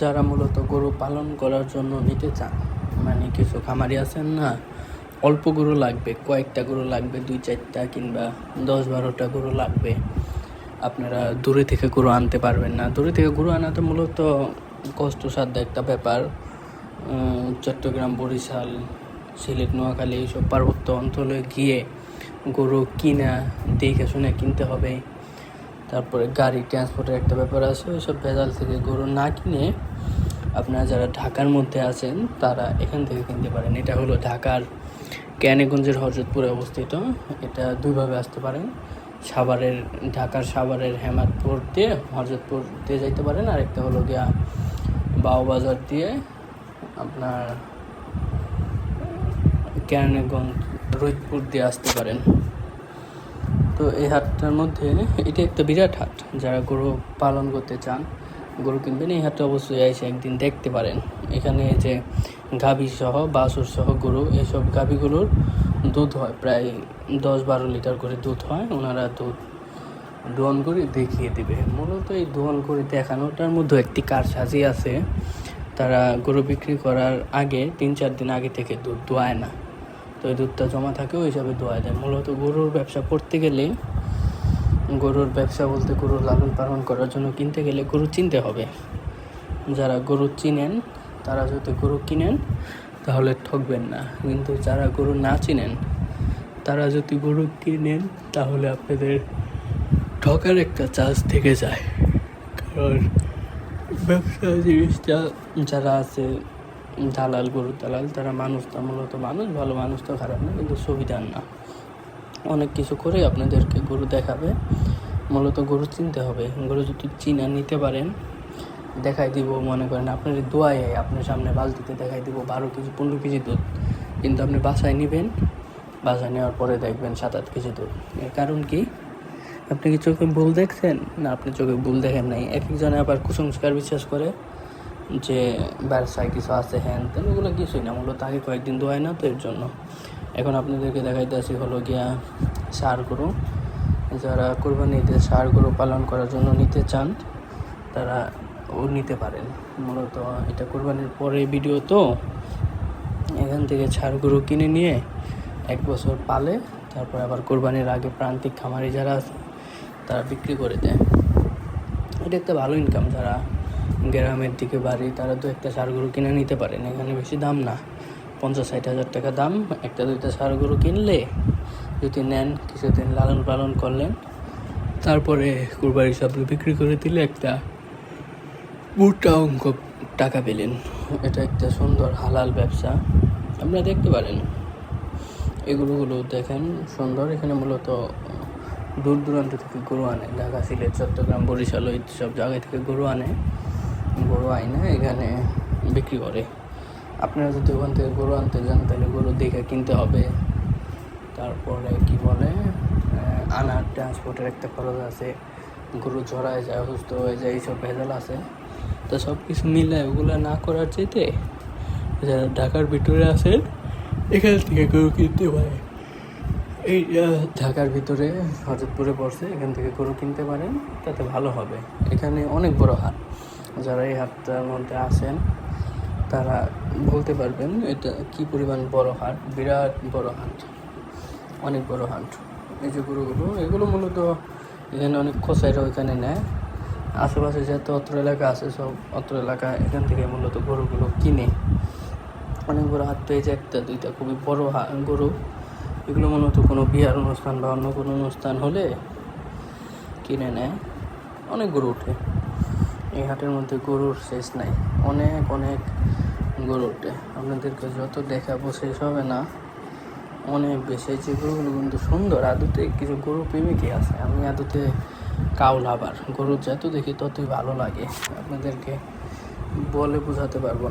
যারা মূলত গরু পালন করার জন্য নিতে চান মানে কিছু খামারি আছেন না, অল্প গরু লাগবে, কয়েকটা গরু লাগবে, দুই, চারটা কিংবা দশ, বারোটা গরু লাগবে। আপনারা দূরে থেকে গরু আনতে পারবেন না। দূরে থেকে গরু আনা তো মূলত কষ্টসাধ্য একটা ব্যাপার। চট্টগ্রাম, বরিশাল, সিলেট, নোয়াখালী, এইসব পার্বত্য অঞ্চলে গিয়ে গরু কিনা, দেখে শুনে কিনতে হবে। তারপরে গাড়ি ট্রান্সপোর্টের একটা ব্যাপার আছে, ওইসব ভেজাল থেকে গরু না কিনে আপনারা যারা ঢাকার মধ্যে আছেন, তারা এখান থেকে কিনতে পারেন। এটা হলো ঢাকার ক্যানেগঞ্জের হজরতপুরে অবস্থিত। এটা দুইভাবে আসতে পারেন। সাভারের, ঢাকার সাভারের হেমাদপুর দিয়ে হজরতপুর দিয়ে যাইতে পারেন। আর একটা হলো গিয়া বাউবাজার দিয়ে আপনার ক্যানেগঞ্জ রোহিতপুর দিয়ে আসতে পারেন। তো এই হাটটার মধ্যে, এটা একটা বিরাট হাট। যারা গরু পালন করতে চান, গরু কিনবেন, এই হাটটা অবশ্যই এসে একদিন দেখতে পারেন। এখানে যে গাভী সহ, বাছুর সহ গরু এইসব গাভীগুলোর দুধ হয়। প্রায় দশ বারো লিটার করে দুধ হয়। ওনারা দুধ দোহন করে দেখিয়ে দিবে। মূলত এই দোহন করে দেখানোটার মধ্যে একটি কারসাজি আছে। তারা গরু বিক্রি করার আগে তিন চার দিন আগে থেকে দুধ দোয়ায় না। তো এই দুধটা জমা থাকে, ওই হিসাবে দোয়া দেয়। মূলত গরুর ব্যবসা করতে গেলে, গরুর ব্যবসা বলতে গরুর লালন পালন করার জন্য কিনতে গেলে গরু চিনতে হবে। যারা গরু চিনেন, তারা যদি গরু কিনেন, তাহলে ঠকবেন না। কিন্তু যারা গরু না চিনেন, তারা যদি গরু কিনেন, তাহলে আপনাদের ঠকার একটা চান্স থেকে যায়। কারণ ব্যবসা জিনিসটা যারা আছে দালাল গরু দালাল, তারা মানুষ তা, মূলত মানুষ, ভালো মানুষ তো খারাপ না, কিন্তু সুবিধার না। অনেক কিছু করে আপনাদেরকে গরু দেখাবে। মূলত গরু চিনতে হবে। গরু যদি চিনা নিতে পারেন, দেখাই দিব, মনে করেন আপনার দোয়ায় আপনার সামনে বালতিতে দেখাই দিব, বারো কেজি, পনেরো কেজি দুধ। কিন্তু আপনি বাসায় নেবেন, বাসায় নেওয়ার পরে দেখবেন সাত আট কেজি দুধ। এর কারণ কি? আপনি কি চোখে ভুল দেখছেন? না, আপনি চোখে ভুল দেখেন নাই। এক একজনে আবার কুসংস্কার বিশ্বাস করে। যে ব্যবসায় কিছু আছে, হ্যান তেন ওগুলো কিছুই না। মূলত আগে কয়েকদিন দোয়ায় না, তো এর জন্য। এখন আপনাদেরকে দেখাইতে আসি হলো গিয়া সার গরু যারা কোরবানিতে সার গরু পালন করার জন্য নিতে চান, তারা ও নিতে পারেন। মূলত এটা কোরবানির পরে ভিডিও তো। এখান থেকে ছাড় গরু কিনে নিয়ে এক বছর পালে, তারপর আবার কোরবানির আগে প্রান্তিক খামারি যারা আছে, তারা বিক্রি করে দেয়। এটা একটা ভালো ইনকাম যারা গ্রামের দিকে বাড়ি, তারা তো একটা সার গরু কিনে নিতে পারেন, এখানে বেশি দাম না। পঞ্চাশ ষাট হাজার টাকা দাম, একটা দুইটা সার গরু কিনলে যদি নেন, কিছুদিন লালন পালন করলেন, তারপরে কুরবানি সব বিক্রি করে দিলে একটা মোটা অঙ্ক টাকা পেলেন। এটা একটা সুন্দর হালাল ব্যবসা, আপনারা দেখতে পারেন। এগুলোগুলো দেখেন সুন্দর, এখানে মূলত দূর দূরান্ত থেকে গরু আনে, ঢাকা, সিলেট, চট্টগ্রাম, বরিশাল, ওই সব জায়গায় থেকে গরু আনে। গরু আইনে এখানে। বিক্রি করে। আপনারা যদি ওখান থেকে গরু আনতে যান তাহলে গরু দেখে কিনতে হবে। তারপরে কি বলে আনার ট্রান্সপোর্টের একটা খরচ আছে। গরু ঝরায় যায় অসুস্থ হয়ে যায় এইসব ভেজাল আছে। তো সব কিছু মিলে ওগুলো না করার চাইতে যারা ঢাকার ভিতরে আছেন এখান থেকে গরু কিনতে পারে। এই ঢাকার ভিতরে হজরতপুরে পড়ছে এখান থেকে গরু কিনতে পারেন তাতে ভালো হবে। এখানে অনেক বড় হাট। যারা এই হাটটার মধ্যে আছেন, তারা বলতে পারবেন এটা কি পরিমাণ বড় হাট, বিরাট বড় হাট, অনেক বড় হাট। এই যে গরুগুলো, এগুলো মূলত এখানে অনেক খোসাইরা ওইখানে নেয়। আশেপাশে যত অত্র এলাকা আছে, সব অত্র এলাকা এখান থেকে মূলত গরুগুলো কিনে। অনেক বড় হাত পেয়েছে একটা, দুইটা খুবই বড় গরু। এগুলো মূলত কোনো বিয়ার অনুষ্ঠান বা অন্য কোনো অনুষ্ঠান হলে কিনে নেয়। অনেক গরু ওঠে। এই হাটের মধ্যে গরুর শেষ নাই। অনেক অনেক গরু ওঠে আপনাদেরকে যত দেখাবো শেষ হবে না। অনেক বেশি যে গরুগুলো কিন্তু সুন্দর। আদতে কিছু গরু প্রেমিকই আছে। আমি আদতে কাউল আবার। গরু যত দেখি ততই ভালো লাগে। আপনাদেরকে বলে বোঝাতে পারব